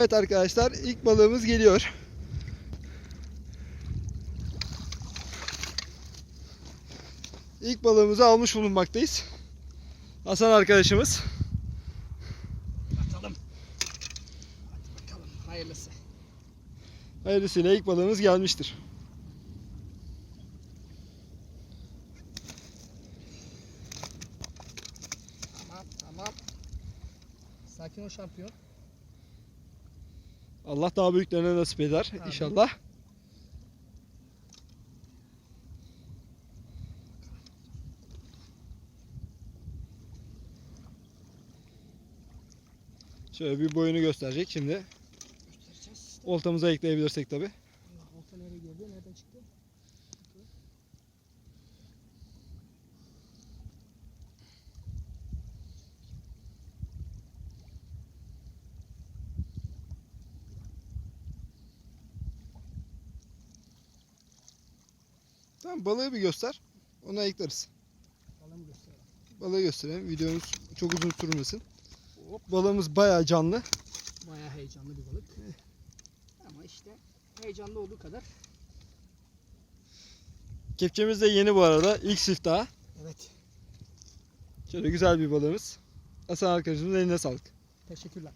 Evet arkadaşlar ilk balığımız geliyor. İlk balığımızı almış bulunmaktayız. Hasan arkadaşımız. Atalım. Hadi bakalım hayırlısı. Hayırlısıyla ilk balığımız gelmiştir. Tamam tamam. Sakin ol şampiyon. Allah daha büyüklerine nasip eder Amin. inşallah. Şöyle bir boyunu gösterecek şimdi. Oltamıza ekleyebilirsek tabi. Olta nereye girdi? Nereden çıktı? Tamam balığı bir göster. Onu ayıklarız. Balığımı gösterelim. Balığı gösterelim. Videomuz çok uzun sürmesin. Hop. Balığımız bayağı canlı. Bayağı heyecanlı bir balık. Ama işte heyecanlı olduğu kadar. Kepçemiz de yeni bu arada. İlk siftah. Evet. Şöyle güzel bir balığımız. Hasan arkadaşımızın eline sağlık. Teşekkürler.